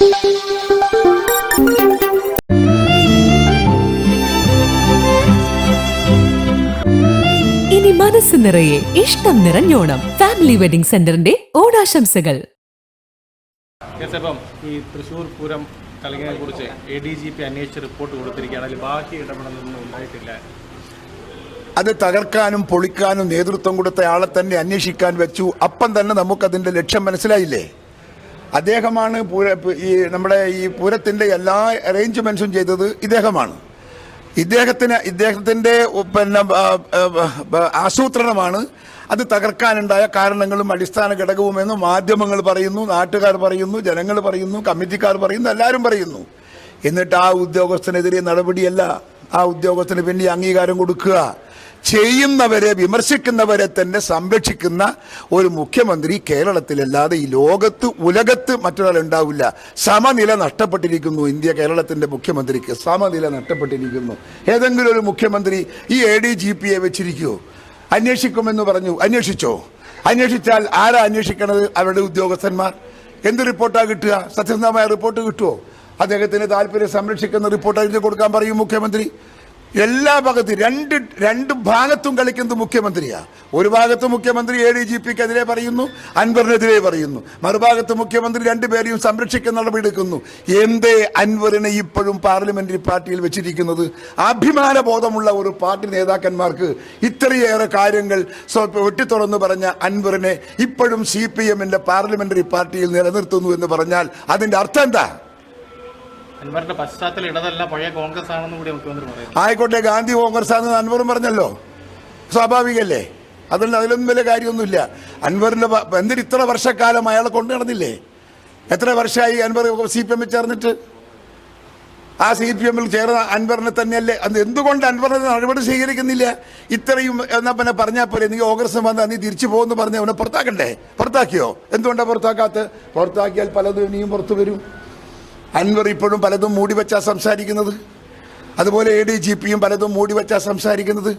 ഇനി മനസ്സ് നിറയെ ഇഷ്ടം നിറഞ്ഞോണം. ഫാമിലി വെഡിംഗ് സെന്ററിന്റെ ഓണാശംസകൾ. ഈ തൃശൂർ പൂരം കലങ്ങിനെ കുറിച്ച് എ ഡി ജി പി അന്വേഷിച്ച് റിപ്പോർട്ട് കൊടുത്തിരിക്കുകയാണ്. അതിൽ ബാക്കി ഇടപെടലൊന്നും ഉണ്ടായിട്ടില്ല. അത് തകർക്കാനും പൊളിക്കാനും നേതൃത്വം കൊടുത്ത ആളെ തന്നെ അന്വേഷിക്കാൻ വെച്ചു. അപ്പം തന്നെ നമുക്കതിന്റെ ലക്ഷ്യം മനസ്സിലായില്ലേ? അദ്ദേഹമാണ് പൂര ഈ നമ്മുടെ ഈ പൂരത്തിന്റെ എല്ലാ അറേഞ്ച്മെൻസും ചെയ്തത് ഇദ്ദേഹമാണ്. ഇദ്ദേഹത്തിന് ഇദ്ദേഹത്തിന്റെ പിന്നെ ആസൂത്രണമാണ് അത് തകർക്കാനുണ്ടായ കാരണങ്ങളും അടിസ്ഥാന ഘടകവുമെന്ന് മാധ്യമങ്ങൾ പറയുന്നു നാട്ടുകാർ പറയുന്നു ജനങ്ങൾ പറയുന്നു കമ്മിറ്റിക്കാർ പറയുന്നു എല്ലാവരും പറയുന്നു. എന്നിട്ട് ആ ഉദ്യോഗസ്ഥനെതിരെ നടപടിയല്ല. ആ ഉദ്യോഗസ്ഥന് പിന്നെ അംഗീകാരം കൊടുക്കുക. ചെയ്യുന്നവരെ വിമർശിക്കുന്നവരെ തന്നെ സംരക്ഷിക്കുന്ന ഒരു മുഖ്യമന്ത്രി കേരളത്തിലല്ലാതെ ഈ ലോകത്ത് ഉലകത്ത് മറ്റൊരാൾ ഉണ്ടാവില്ല സമനില നഷ്ടപ്പെട്ടിരിക്കുന്നു ഇന്ത്യ കേരളത്തിന്റെ മുഖ്യമന്ത്രിക്ക്. സമനില നഷ്ടപ്പെട്ടിരിക്കുന്നു. ഏതെങ്കിലും ഒരു മുഖ്യമന്ത്രി ഈ എ ഡി ജി പിയെ വെച്ചിരിക്കുമോ അന്വേഷിക്കുമെന്ന് പറഞ്ഞു. അന്വേഷിച്ചോ? അന്വേഷിച്ചാൽ ആരാ അന്വേഷിക്കണത്? അവരുടെ ഉദ്യോഗസ്ഥന്മാർ. എന്ത് റിപ്പോർട്ടാണ് കിട്ടുക? സത്യസന്ധമായ റിപ്പോർട്ട് കിട്ടുമോ അദ്ദേഹത്തിന് താല്പര്യം സംരക്ഷിക്കുന്ന റിപ്പോർട്ട് എഴുതി കൊടുക്കാൻ പറയും മുഖ്യമന്ത്രി. എല്ലാ ഭാഗത്തും രണ്ട് രണ്ട് ഭാഗത്തും കളിക്കുന്നത് മുഖ്യമന്ത്രിയാ. ഒരു ഭാഗത്ത് മുഖ്യമന്ത്രി എ ഡി ജി പിക്കെതിരെ പറയുന്നു അൻവറിനെതിരെ പറയുന്നു. മറുഭാഗത്ത് മുഖ്യമന്ത്രി രണ്ടുപേരെയും സംരക്ഷിക്കുന്ന നടപടിയെടുക്കുന്നു. എന്തേ അൻവറിനെ ഇപ്പോഴും പാർലമെന്ററി പാർട്ടിയിൽ വെച്ചിരിക്കുന്നത്? അഭിമാന ബോധമുള്ള ഒരു പാർട്ടി നേതാക്കന്മാർക്ക് ഇത്രയേറെ കാര്യങ്ങൾ വെട്ടിത്തുറന്ന് പറഞ്ഞ അൻവറിനെ ഇപ്പോഴും സി പി എമ്മിന്റെ പാർലമെന്ററി പാർട്ടിയിൽ നിലനിർത്തുന്നു എന്ന് പറഞ്ഞാൽ അതിന്റെ അർത്ഥം എന്താ? ഇടതല്ല പഴയ കോൺഗ്രസ് കൂടി ആയിക്കോട്ടെ ഗാന്ധി കോൺഗ്രസ് ആണെന്ന് അൻവറും പറഞ്ഞല്ലോ. സ്വാഭാവികല്ലേ? അതിൽ അതിലൊന്നും വലിയ കാര്യമൊന്നുമില്ല. അൻവറിന്റെ എന്തിന് ഇത്ര വർഷക്കാലം അയാളെ കൊണ്ടു നടന്നില്ലേ? എത്ര വർഷമായി അൻവർ സി പി എമ്മിൽ ചേർന്നിട്ട്? ആ സി പി എമ്മിൽ ചേർന്ന അൻവറിനെ തന്നെയല്ലേ? അത് എന്തുകൊണ്ട് അൻവറിനെ നടപടി സ്വീകരിക്കുന്നില്ല? ഇത്രയും എന്നാ പിന്നെ പറഞ്ഞാൽ പോലെ നീ ഓഗസ്റ്റ് വന്ന് നീ തിരിച്ചു പോകുമെന്ന് പറഞ്ഞ അവനെ പുറത്താക്കണ്ടേ? പുറത്താക്കിയോ? എന്തുകൊണ്ടാണ് പുറത്താക്കാത്ത പുറത്താക്കിയാൽ പലതും ഇനിയും പുറത്തു വരും. അൻവർ ഇപ്പോഴും പലതും മൂടി വെച്ചാ സംസാരിക്കുന്നത്. അതുപോലെ എ ഡി ജി പിയും പലതും മൂടി വെച്ചാ സംസാരിക്കുന്നത്.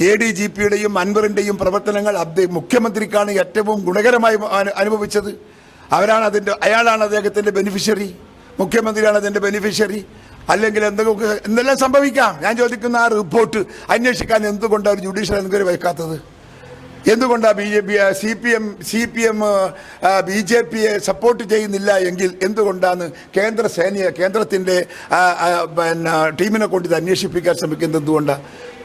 എ ഡി ജി പിയുടെയും അൻവറിന്റെയും പ്രവർത്തനങ്ങൾ അദ്ദേഹം മുഖ്യമന്ത്രിക്കാണ് ഏറ്റവും ഗുണകരമായി അനുഭവിച്ചത്. അവരാണ് അതിന്റെ അയാളാണ് അദ്ദേഹത്തിന്റെ ബെനിഫിഷ്യറി മുഖ്യമന്ത്രിയാണ് അതിന്റെ ബെനിഫിഷ്യറി അല്ലെങ്കിൽ എന്തെങ്കിലും എന്തെല്ലാം സംഭവിക്കാം? ഞാൻ ചോദിക്കുന്ന ആ റിപ്പോർട്ട് അന്വേഷിക്കാൻ എന്തുകൊണ്ടാണ് ജുഡീഷ്യൽ എൻക്വയറി വയ്ക്കാത്തത്? എന്തുകൊണ്ടാണ് B J P C P M C P M B J പിയെ സപ്പോർട്ട് ചെയ്യുന്നില്ല എങ്കിൽ എന്തുകൊണ്ടാണ് കേന്ദ്ര സേനയെ ആ, പിന്നെ ടീമിനെ കൊണ്ട് ഇത് അന്വേഷിപ്പിക്കാൻ ശ്രമിക്കുന്നത് എന്തുകൊണ്ടാണ്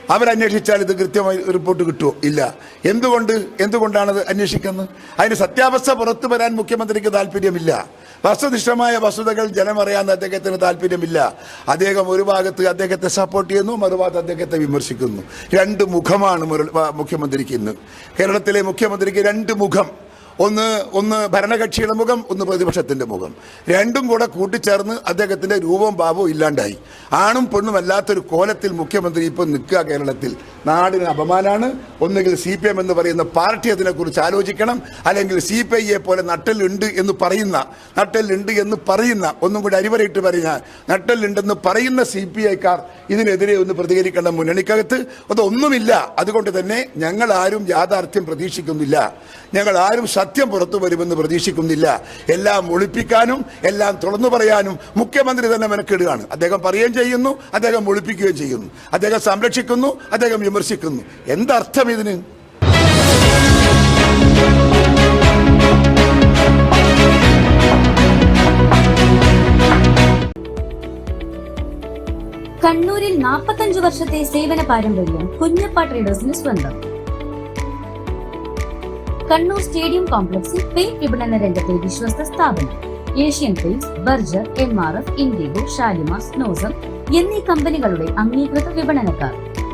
അവരന്വേഷിച്ചാൽ ഇത് കൃത്യമായി റിപ്പോർട്ട് കിട്ടുമോ ഇല്ല. എന്തുകൊണ്ട്? എന്തുകൊണ്ടാണ് അത് അന്വേഷിക്കുന്നത്? അതിന് സത്യാവസ്ഥ പുറത്തു വരാൻ മുഖ്യമന്ത്രിക്ക് താല്പര്യമില്ല വസ്തുനിഷ്ഠമായ വസ്തുതകൾ ജനമറിയാൻ അദ്ദേഹത്തിന് താല്പര്യമില്ല അദ്ദേഹം ഒരു ഭാഗത്ത് അദ്ദേഹത്തെ സപ്പോർട്ട് ചെയ്യുന്നു മറുഭാഗത്ത് അദ്ദേഹത്തെ വിമർശിക്കുന്നു. രണ്ട് മുഖമാണ് മുഖ്യമന്ത്രിക്ക് ഇന്ന്. കേരളത്തിലെ മുഖ്യമന്ത്രിക്ക് രണ്ട് മുഖം ഒന്ന് ഒന്ന് ഭരണകക്ഷിയുടെ മുഖം ഒന്ന് പ്രതിപക്ഷത്തിന്റെ മുഖം. രണ്ടും കൂടെ കൂട്ടിച്ചേർന്ന് അദ്ദേഹത്തിന്റെ രൂപവും ഭാവവും ഇല്ലാണ്ടായി. ആണും പെണ്ണും അല്ലാത്തൊരു കോലത്തിൽ മുഖ്യമന്ത്രി ഇപ്പം നിൽക്കുക കേരളത്തിൽ. നാടിന് അപമാനമാണ് ഒന്നുകിൽ സി പി എം എന്ന് പറയുന്ന പാർട്ടി അതിനെക്കുറിച്ച് ആലോചിക്കണം. അല്ലെങ്കിൽ സി പി ഐയെ പോലെ നട്ടലുണ്ട് എന്ന് പറയുന്ന നട്ടലുണ്ട് എന്ന് പറയുന്ന ഒന്നും കൂടി അരിവരയിട്ട് പറഞ്ഞാൽ നട്ടലുണ്ടെന്ന് പറയുന്ന സി പി ഐക്കാർ ഇതിനെതിരെ ഒന്ന് പ്രതികരിക്കേണ്ട മുന്നണിക്കകത്ത്. അതൊന്നുമില്ല. അതുകൊണ്ട് തന്നെ ഞങ്ങൾ ആരും യാഥാർത്ഥ്യം പ്രതീക്ഷിക്കുന്നില്ല. ഞങ്ങൾ ആരും സത്യം പുറത്തു വരുമെന്ന് പ്രതീക്ഷിക്കുന്നില്ല. എല്ലാം ഒളിപ്പിക്കാനും എല്ലാം തുറന്നു പറയാനും മുഖ്യമന്ത്രി തന്നെ മെനക്കെടുകയാണ്. അദ്ദേഹം പറയുകയും ചെയ്യുന്നു അദ്ദേഹം ഒളിപ്പിക്കുകയും ചെയ്യുന്നു. അദ്ദേഹം സംരക്ഷിക്കുന്നു അദ്ദേഹം വിമർശിക്കുന്നു എന്തർത്ഥം ഇതിന്? കണ്ണൂരിൽ നാൽപ്പത്തഞ്ചു വർഷത്തെ സേവന പാരമ്പര്യം കുഞ്ഞപ്പ ട്രേഡേഴ്സിന് സ്വന്തം. കണ്ണൂർ സ്റ്റേഡിയം കോംപ്ലക്സിൽ പെയിന്റ് വിപണന രംഗത്തെ വിശ്വസ്ത സ്ഥാപനം. Asian Paints Berger M R F Indigo Shalimar Snowcem എന്നീ കമ്പനികളുടെ അംഗീകൃത വിപണനക്കാർ.